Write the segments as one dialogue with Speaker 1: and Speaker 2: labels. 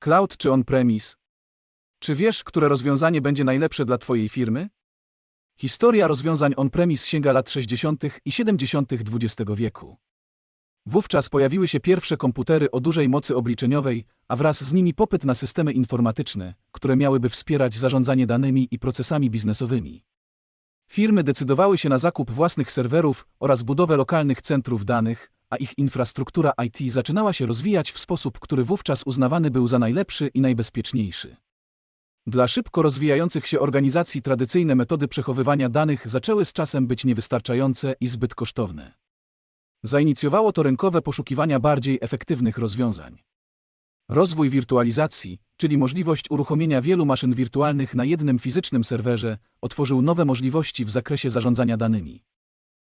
Speaker 1: Cloud czy on-premise? Czy wiesz, które rozwiązanie będzie najlepsze dla Twojej firmy? Historia rozwiązań on-premise sięga lat 60. i 70. XX wieku. Wówczas pojawiły się pierwsze komputery o dużej mocy obliczeniowej, a wraz z nimi popyt na systemy informatyczne, które miałyby wspierać zarządzanie danymi i procesami biznesowymi. Firmy decydowały się na zakup własnych serwerów oraz budowę lokalnych centrów danych, a ich infrastruktura IT zaczynała się rozwijać w sposób, który wówczas uznawany był za najlepszy i najbezpieczniejszy. Dla szybko rozwijających się organizacji tradycyjne metody przechowywania danych zaczęły z czasem być niewystarczające i zbyt kosztowne. Zainicjowało to rynkowe poszukiwania bardziej efektywnych rozwiązań. Rozwój wirtualizacji, czyli możliwość uruchomienia wielu maszyn wirtualnych na jednym fizycznym serwerze, otworzył nowe możliwości w zakresie zarządzania danymi.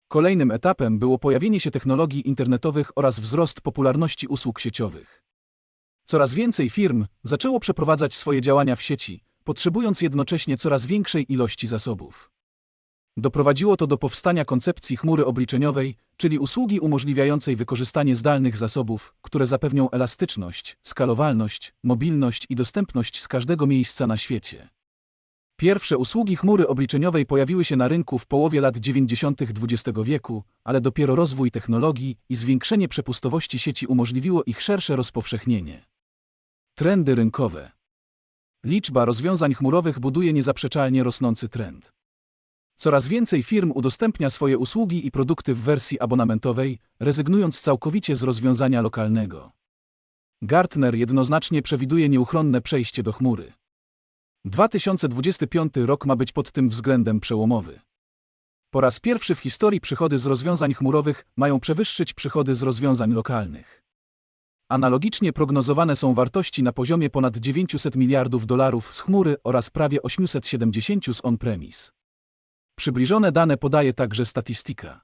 Speaker 1: Kolejnym etapem było pojawienie się technologii internetowych oraz wzrost popularności usług sieciowych. Coraz więcej firm zaczęło przeprowadzać swoje działania w sieci, potrzebując jednocześnie coraz większej ilości zasobów. Doprowadziło to do powstania koncepcji chmury obliczeniowej, czyli usługi umożliwiającej wykorzystanie zdalnych zasobów, które zapewnią elastyczność, skalowalność, mobilność i dostępność z każdego miejsca na świecie. Pierwsze usługi chmury obliczeniowej pojawiły się na rynku w połowie lat 90. XX wieku, ale dopiero rozwój technologii i zwiększenie przepustowości sieci umożliwiło ich szersze rozpowszechnienie. Trendy rynkowe. Liczba rozwiązań chmurowych buduje niezaprzeczalnie rosnący trend. Coraz więcej firm udostępnia swoje usługi i produkty w wersji abonamentowej, rezygnując całkowicie z rozwiązania lokalnego. Gartner jednoznacznie przewiduje nieuchronne przejście do chmury. 2025 rok ma być pod tym względem przełomowy. Po raz pierwszy w historii przychody z rozwiązań chmurowych mają przewyższyć przychody z rozwiązań lokalnych. Analogicznie prognozowane są wartości na poziomie ponad 900 miliardów dolarów z chmury oraz prawie 870 z on-premise. Przybliżone dane podaje także statystyka.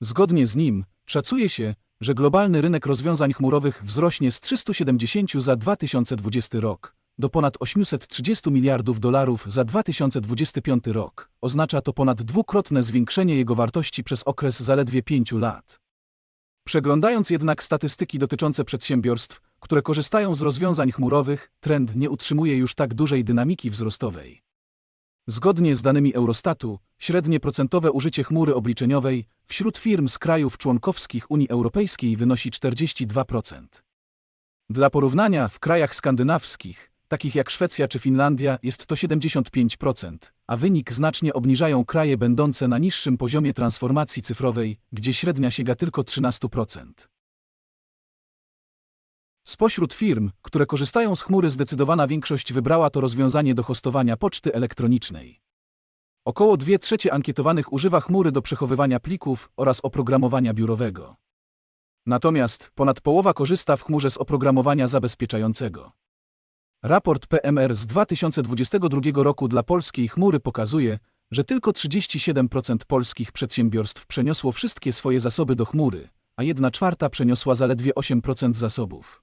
Speaker 1: Zgodnie z nim, szacuje się, że globalny rynek rozwiązań chmurowych wzrośnie z 370 za 2020 rok do ponad 830 miliardów dolarów za 2025 rok. Oznacza to ponad dwukrotne zwiększenie jego wartości przez okres zaledwie pięciu lat. Przeglądając jednak statystyki dotyczące przedsiębiorstw, które korzystają z rozwiązań chmurowych, trend nie utrzymuje już tak dużej dynamiki wzrostowej. Zgodnie z danymi Eurostatu, średnie procentowe użycie chmury obliczeniowej wśród firm z krajów członkowskich Unii Europejskiej wynosi 42%. Dla porównania, w krajach skandynawskich, takich jak Szwecja czy Finlandia, jest to 75%, a wynik znacznie obniżają kraje będące na niższym poziomie transformacji cyfrowej, gdzie średnia sięga tylko 13%. Spośród firm, które korzystają z chmury zdecydowana większość wybrała to rozwiązanie do hostowania poczty elektronicznej. Około 2 trzecie ankietowanych używa chmury do przechowywania plików oraz oprogramowania biurowego. Natomiast ponad połowa korzysta w chmurze z oprogramowania zabezpieczającego. Raport PMR z 2022 roku dla polskiej chmury pokazuje, że tylko 37% polskich przedsiębiorstw przeniosło wszystkie swoje zasoby do chmury, a 1 czwarta przeniosła zaledwie 8% zasobów.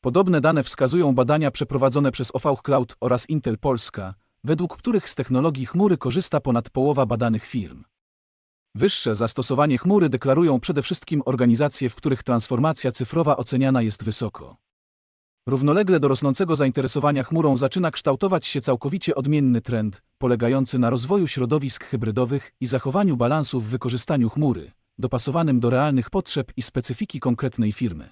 Speaker 1: Podobne dane wskazują badania przeprowadzone przez OV Cloud oraz Intel Polska, według których z technologii chmury korzysta ponad połowa badanych firm. Wyższe zastosowanie chmury deklarują przede wszystkim organizacje, w których transformacja cyfrowa oceniana jest wysoko. Równolegle do rosnącego zainteresowania chmurą zaczyna kształtować się całkowicie odmienny trend, polegający na rozwoju środowisk hybrydowych i zachowaniu balansu w wykorzystaniu chmury, dopasowanym do realnych potrzeb i specyfiki konkretnej firmy.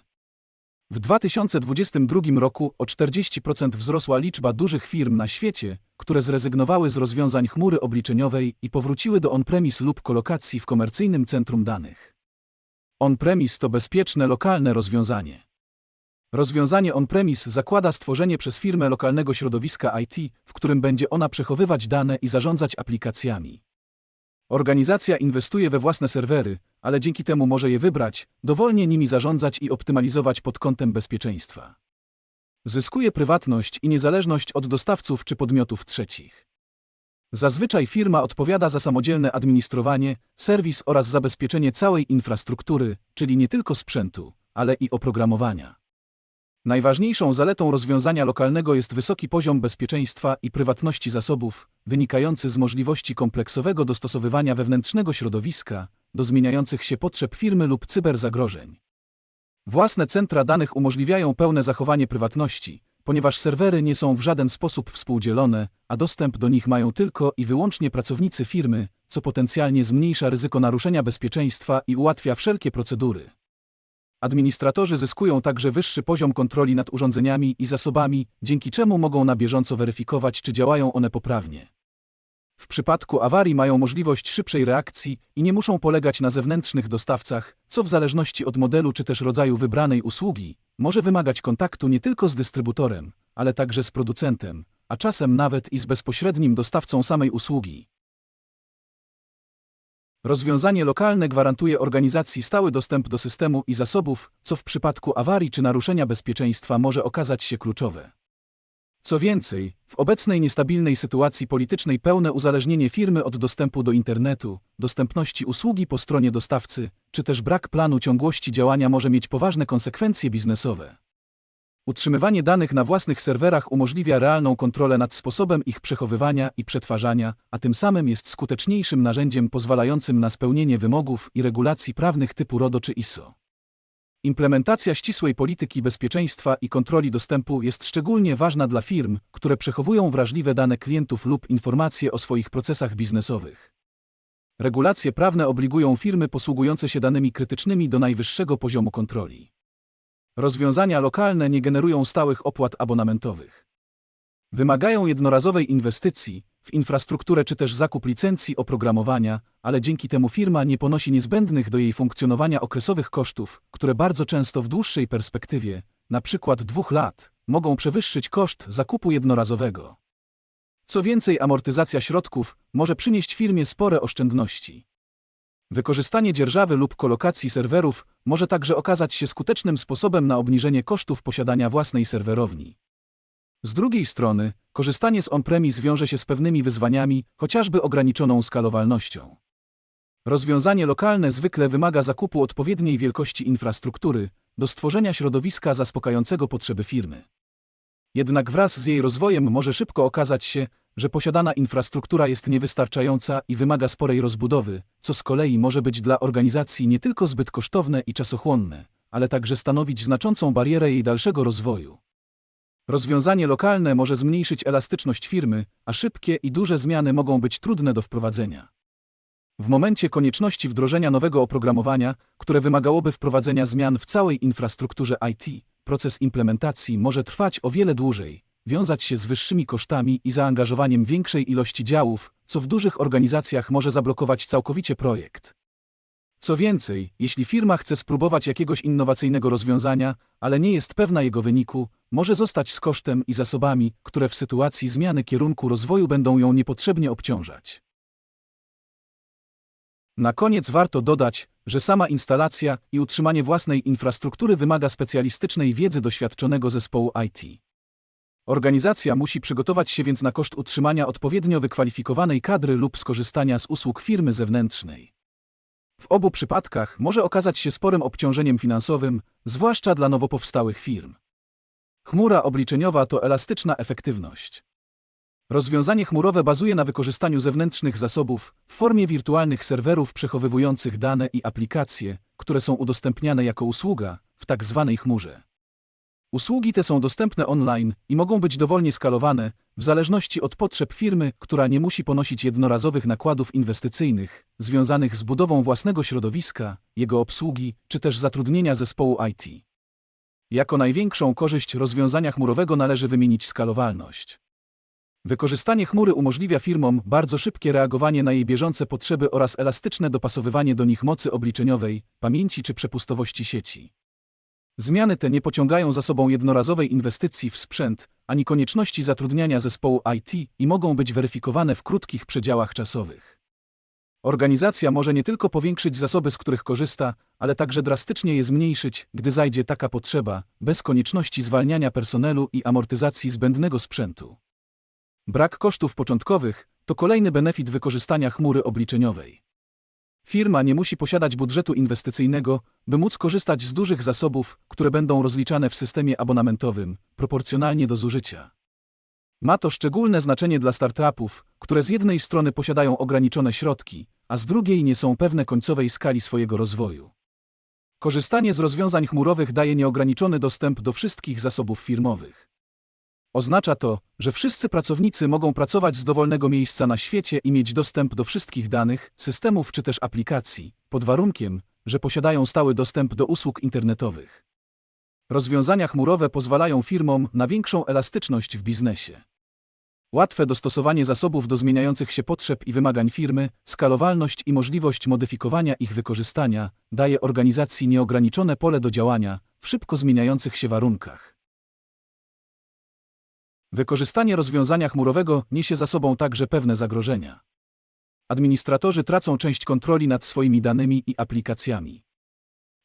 Speaker 1: W 2022 roku o 40% wzrosła liczba dużych firm na świecie, które zrezygnowały z rozwiązań chmury obliczeniowej i powróciły do on-premise lub kolokacji w komercyjnym centrum danych. On-premise to bezpieczne lokalne rozwiązanie. Rozwiązanie on-premise zakłada stworzenie przez firmę lokalnego środowiska IT, w którym będzie ona przechowywać dane i zarządzać aplikacjami. Organizacja inwestuje we własne serwery, ale dzięki temu może je wybrać, dowolnie nimi zarządzać i optymalizować pod kątem bezpieczeństwa. Zyskuje prywatność i niezależność od dostawców czy podmiotów trzecich. Zazwyczaj firma odpowiada za samodzielne administrowanie, serwis oraz zabezpieczenie całej infrastruktury, czyli nie tylko sprzętu, ale i oprogramowania. Najważniejszą zaletą rozwiązania lokalnego jest wysoki poziom bezpieczeństwa i prywatności zasobów, wynikający z możliwości kompleksowego dostosowywania wewnętrznego środowiska do zmieniających się potrzeb firmy lub cyberzagrożeń. Własne centra danych umożliwiają pełne zachowanie prywatności, ponieważ serwery nie są w żaden sposób współdzielone, a dostęp do nich mają tylko i wyłącznie pracownicy firmy, co potencjalnie zmniejsza ryzyko naruszenia bezpieczeństwa i ułatwia wszelkie procedury. Administratorzy zyskują także wyższy poziom kontroli nad urządzeniami i zasobami, dzięki czemu mogą na bieżąco weryfikować, czy działają one poprawnie. W przypadku awarii mają możliwość szybszej reakcji i nie muszą polegać na zewnętrznych dostawcach, co w zależności od modelu czy też rodzaju wybranej usługi, może wymagać kontaktu nie tylko z dystrybutorem, ale także z producentem, a czasem nawet i z bezpośrednim dostawcą samej usługi. Rozwiązanie lokalne gwarantuje organizacji stały dostęp do systemu i zasobów, co w przypadku awarii czy naruszenia bezpieczeństwa może okazać się kluczowe. Co więcej, w obecnej niestabilnej sytuacji politycznej pełne uzależnienie firmy od dostępu do internetu, dostępności usługi po stronie dostawcy, czy też brak planu ciągłości działania może mieć poważne konsekwencje biznesowe. Utrzymywanie danych na własnych serwerach umożliwia realną kontrolę nad sposobem ich przechowywania i przetwarzania, a tym samym jest skuteczniejszym narzędziem pozwalającym na spełnienie wymogów i regulacji prawnych typu RODO czy ISO. Implementacja ścisłej polityki bezpieczeństwa i kontroli dostępu jest szczególnie ważna dla firm, które przechowują wrażliwe dane klientów lub informacje o swoich procesach biznesowych. Regulacje prawne obligują firmy posługujące się danymi krytycznymi do najwyższego poziomu kontroli. Rozwiązania lokalne nie generują stałych opłat abonamentowych. Wymagają jednorazowej inwestycji w infrastrukturę czy też zakup licencji oprogramowania, ale dzięki temu firma nie ponosi niezbędnych do jej funkcjonowania okresowych kosztów, które bardzo często w dłuższej perspektywie, przykład dwóch lat, mogą przewyższyć koszt zakupu jednorazowego. Co więcej, amortyzacja środków może przynieść firmie spore oszczędności. Wykorzystanie dzierżawy lub kolokacji serwerów może także okazać się skutecznym sposobem na obniżenie kosztów posiadania własnej serwerowni. Z drugiej strony, korzystanie z on-premise wiąże się z pewnymi wyzwaniami, chociażby ograniczoną skalowalnością. Rozwiązanie lokalne zwykle wymaga zakupu odpowiedniej wielkości infrastruktury do stworzenia środowiska zaspokającego potrzeby firmy. Jednak wraz z jej rozwojem może szybko okazać się, że posiadana infrastruktura jest niewystarczająca i wymaga sporej rozbudowy, co z kolei może być dla organizacji nie tylko zbyt kosztowne i czasochłonne, ale także stanowić znaczącą barierę jej dalszego rozwoju. Rozwiązanie lokalne może zmniejszyć elastyczność firmy, a szybkie i duże zmiany mogą być trudne do wprowadzenia. W momencie konieczności wdrożenia nowego oprogramowania, które wymagałoby wprowadzenia zmian w całej infrastrukturze IT, proces implementacji może trwać o wiele dłużej, wiązać się z wyższymi kosztami i zaangażowaniem większej ilości działów, co w dużych organizacjach może zablokować całkowicie projekt. Co więcej, jeśli firma chce spróbować jakiegoś innowacyjnego rozwiązania, ale nie jest pewna jego wyniku, może zostać z kosztem i zasobami, które w sytuacji zmiany kierunku rozwoju będą ją niepotrzebnie obciążać. Na koniec warto dodać, że sama instalacja i utrzymanie własnej infrastruktury wymaga specjalistycznej wiedzy doświadczonego zespołu IT. Organizacja musi przygotować się więc na koszt utrzymania odpowiednio wykwalifikowanej kadry lub skorzystania z usług firmy zewnętrznej. W obu przypadkach może okazać się sporym obciążeniem finansowym, zwłaszcza dla nowo powstałych firm. Chmura obliczeniowa to elastyczna efektywność. Rozwiązanie chmurowe bazuje na wykorzystaniu zewnętrznych zasobów w formie wirtualnych serwerów przechowywujących dane i aplikacje, które są udostępniane jako usługa w tak zwanej chmurze. Usługi te są dostępne online i mogą być dowolnie skalowane, w zależności od potrzeb firmy, która nie musi ponosić jednorazowych nakładów inwestycyjnych związanych z budową własnego środowiska, jego obsługi czy też zatrudnienia zespołu IT. Jako największą korzyść rozwiązania chmurowego należy wymienić skalowalność. Wykorzystanie chmury umożliwia firmom bardzo szybkie reagowanie na jej bieżące potrzeby oraz elastyczne dopasowywanie do nich mocy obliczeniowej, pamięci czy przepustowości sieci. Zmiany te nie pociągają za sobą jednorazowej inwestycji w sprzęt, ani konieczności zatrudniania zespołu IT i mogą być weryfikowane w krótkich przedziałach czasowych. Organizacja może nie tylko powiększyć zasoby, z których korzysta, ale także drastycznie je zmniejszyć, gdy zajdzie taka potrzeba, bez konieczności zwalniania personelu i amortyzacji zbędnego sprzętu. Brak kosztów początkowych to kolejny benefit wykorzystania chmury obliczeniowej. Firma nie musi posiadać budżetu inwestycyjnego, by móc korzystać z dużych zasobów, które będą rozliczane w systemie abonamentowym, proporcjonalnie do zużycia. Ma to szczególne znaczenie dla startupów, które z jednej strony posiadają ograniczone środki, a z drugiej nie są pewne końcowej skali swojego rozwoju. Korzystanie z rozwiązań chmurowych daje nieograniczony dostęp do wszystkich zasobów firmowych. Oznacza to, że wszyscy pracownicy mogą pracować z dowolnego miejsca na świecie i mieć dostęp do wszystkich danych, systemów czy też aplikacji, pod warunkiem, że posiadają stały dostęp do usług internetowych. Rozwiązania chmurowe pozwalają firmom na większą elastyczność w biznesie. Łatwe dostosowanie zasobów do zmieniających się potrzeb i wymagań firmy, skalowalność i możliwość modyfikowania ich wykorzystania daje organizacji nieograniczone pole do działania w szybko zmieniających się warunkach. Wykorzystanie rozwiązania chmurowego niesie za sobą także pewne zagrożenia. Administratorzy tracą część kontroli nad swoimi danymi i aplikacjami.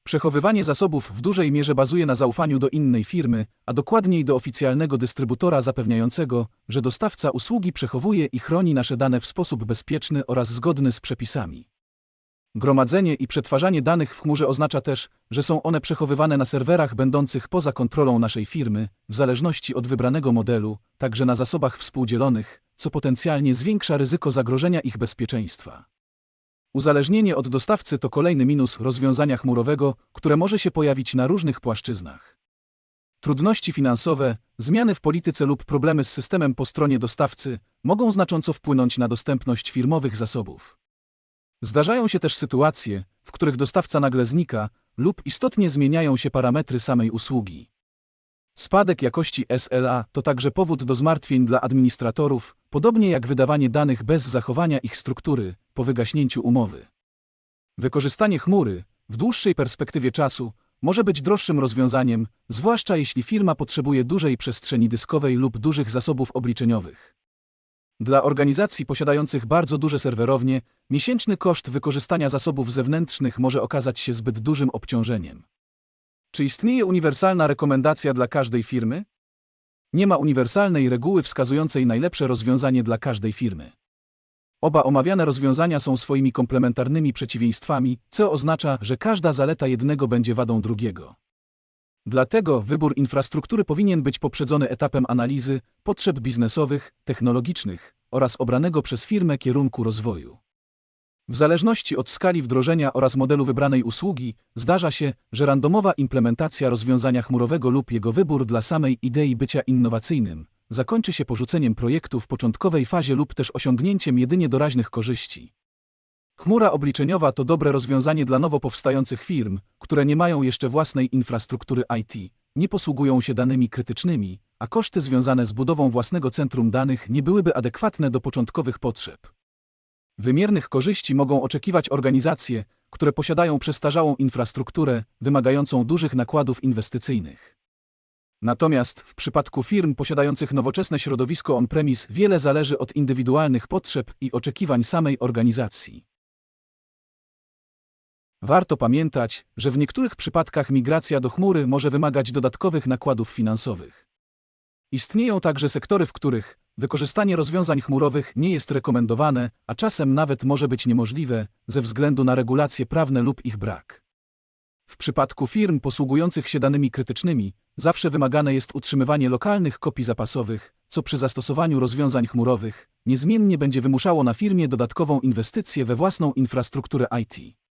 Speaker 1: Przechowywanie zasobów w dużej mierze bazuje na zaufaniu do innej firmy, a dokładniej do oficjalnego dystrybutora zapewniającego, że dostawca usługi przechowuje i chroni nasze dane w sposób bezpieczny oraz zgodny z przepisami. Gromadzenie i przetwarzanie danych w chmurze oznacza też, że są one przechowywane na serwerach będących poza kontrolą naszej firmy, w zależności od wybranego modelu, także na zasobach współdzielonych, co potencjalnie zwiększa ryzyko zagrożenia ich bezpieczeństwa. Uzależnienie od dostawcy to kolejny minus rozwiązania chmurowego, które może się pojawić na różnych płaszczyznach. Trudności finansowe, zmiany w polityce lub problemy z systemem po stronie dostawcy mogą znacząco wpłynąć na dostępność firmowych zasobów. Zdarzają się też sytuacje, w których dostawca nagle znika lub istotnie zmieniają się parametry samej usługi. Spadek jakości SLA to także powód do zmartwień dla administratorów, podobnie jak wydawanie danych bez zachowania ich struktury po wygaśnięciu umowy. Wykorzystanie chmury w dłuższej perspektywie czasu może być droższym rozwiązaniem, zwłaszcza jeśli firma potrzebuje dużej przestrzeni dyskowej lub dużych zasobów obliczeniowych. Dla organizacji posiadających bardzo duże serwerownie, miesięczny koszt wykorzystania zasobów zewnętrznych może okazać się zbyt dużym obciążeniem. Czy istnieje uniwersalna rekomendacja dla każdej firmy? Nie ma uniwersalnej reguły wskazującej najlepsze rozwiązanie dla każdej firmy. Oba omawiane rozwiązania są swoimi komplementarnymi przeciwieństwami, co oznacza, że każda zaleta jednego będzie wadą drugiego. Dlatego wybór infrastruktury powinien być poprzedzony etapem analizy potrzeb biznesowych, technologicznych oraz obranego przez firmę kierunku rozwoju. W zależności od skali wdrożenia oraz modelu wybranej usługi, zdarza się, że randomowa implementacja rozwiązania chmurowego lub jego wybór dla samej idei bycia innowacyjnym zakończy się porzuceniem projektu w początkowej fazie lub też osiągnięciem jedynie doraźnych korzyści. Chmura obliczeniowa to dobre rozwiązanie dla nowo powstających firm, które nie mają jeszcze własnej infrastruktury IT, nie posługują się danymi krytycznymi, a koszty związane z budową własnego centrum danych nie byłyby adekwatne do początkowych potrzeb. Wymiernych korzyści mogą oczekiwać organizacje, które posiadają przestarzałą infrastrukturę, wymagającą dużych nakładów inwestycyjnych. Natomiast w przypadku firm posiadających nowoczesne środowisko on-premise wiele zależy od indywidualnych potrzeb i oczekiwań samej organizacji. Warto pamiętać, że w niektórych przypadkach migracja do chmury może wymagać dodatkowych nakładów finansowych. Istnieją także sektory, w których wykorzystanie rozwiązań chmurowych nie jest rekomendowane, a czasem nawet może być niemożliwe ze względu na regulacje prawne lub ich brak. W przypadku firm posługujących się danymi krytycznymi, zawsze wymagane jest utrzymywanie lokalnych kopii zapasowych, co przy zastosowaniu rozwiązań chmurowych niezmiennie będzie wymuszało na firmie dodatkową inwestycję we własną infrastrukturę IT.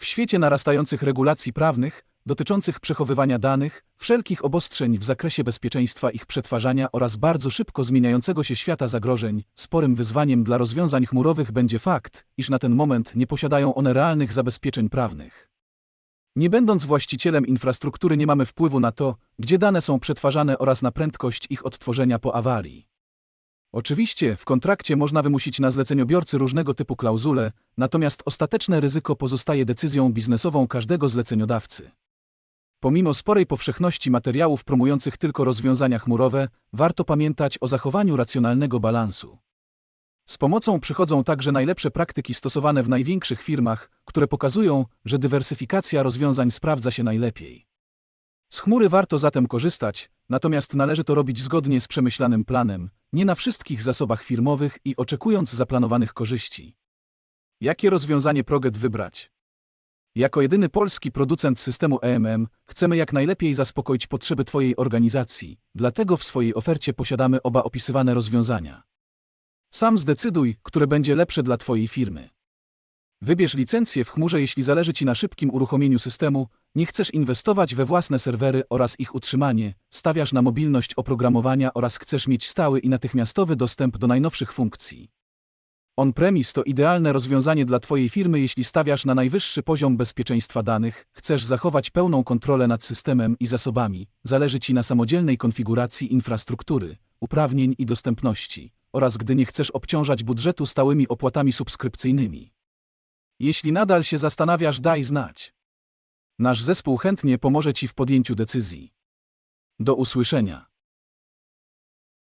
Speaker 1: W świecie narastających regulacji prawnych, dotyczących przechowywania danych, wszelkich obostrzeń w zakresie bezpieczeństwa ich przetwarzania oraz bardzo szybko zmieniającego się świata zagrożeń, sporym wyzwaniem dla rozwiązań chmurowych będzie fakt, iż na ten moment nie posiadają one realnych zabezpieczeń prawnych. Nie będąc właścicielem infrastruktury nie mamy wpływu na to, gdzie dane są przetwarzane oraz na prędkość ich odtworzenia po awarii. Oczywiście w kontrakcie można wymusić na zleceniobiorcy różnego typu klauzule, natomiast ostateczne ryzyko pozostaje decyzją biznesową każdego zleceniodawcy. Pomimo sporej powszechności materiałów promujących tylko rozwiązania chmurowe, warto pamiętać o zachowaniu racjonalnego balansu. Z pomocą przychodzą także najlepsze praktyki stosowane w największych firmach, które pokazują, że dywersyfikacja rozwiązań sprawdza się najlepiej. Z chmury warto zatem korzystać, natomiast należy to robić zgodnie z przemyślanym planem, nie na wszystkich zasobach firmowych i oczekując zaplanowanych korzyści. Jakie rozwiązanie Proget wybrać? Jako jedyny polski producent systemu EMM chcemy jak najlepiej zaspokoić potrzeby Twojej organizacji, dlatego w swojej ofercie posiadamy oba opisywane rozwiązania. Sam zdecyduj, które będzie lepsze dla Twojej firmy. Wybierz licencję w chmurze, jeśli zależy Ci na szybkim uruchomieniu systemu, nie chcesz inwestować we własne serwery oraz ich utrzymanie, stawiasz na mobilność oprogramowania oraz chcesz mieć stały i natychmiastowy dostęp do najnowszych funkcji. On-premise to idealne rozwiązanie dla Twojej firmy, jeśli stawiasz na najwyższy poziom bezpieczeństwa danych, chcesz zachować pełną kontrolę nad systemem i zasobami, zależy Ci na samodzielnej konfiguracji infrastruktury, uprawnień i dostępności, oraz gdy nie chcesz obciążać budżetu stałymi opłatami subskrypcyjnymi. Jeśli nadal się zastanawiasz, daj znać. Nasz zespół chętnie pomoże Ci w podjęciu decyzji. Do usłyszenia.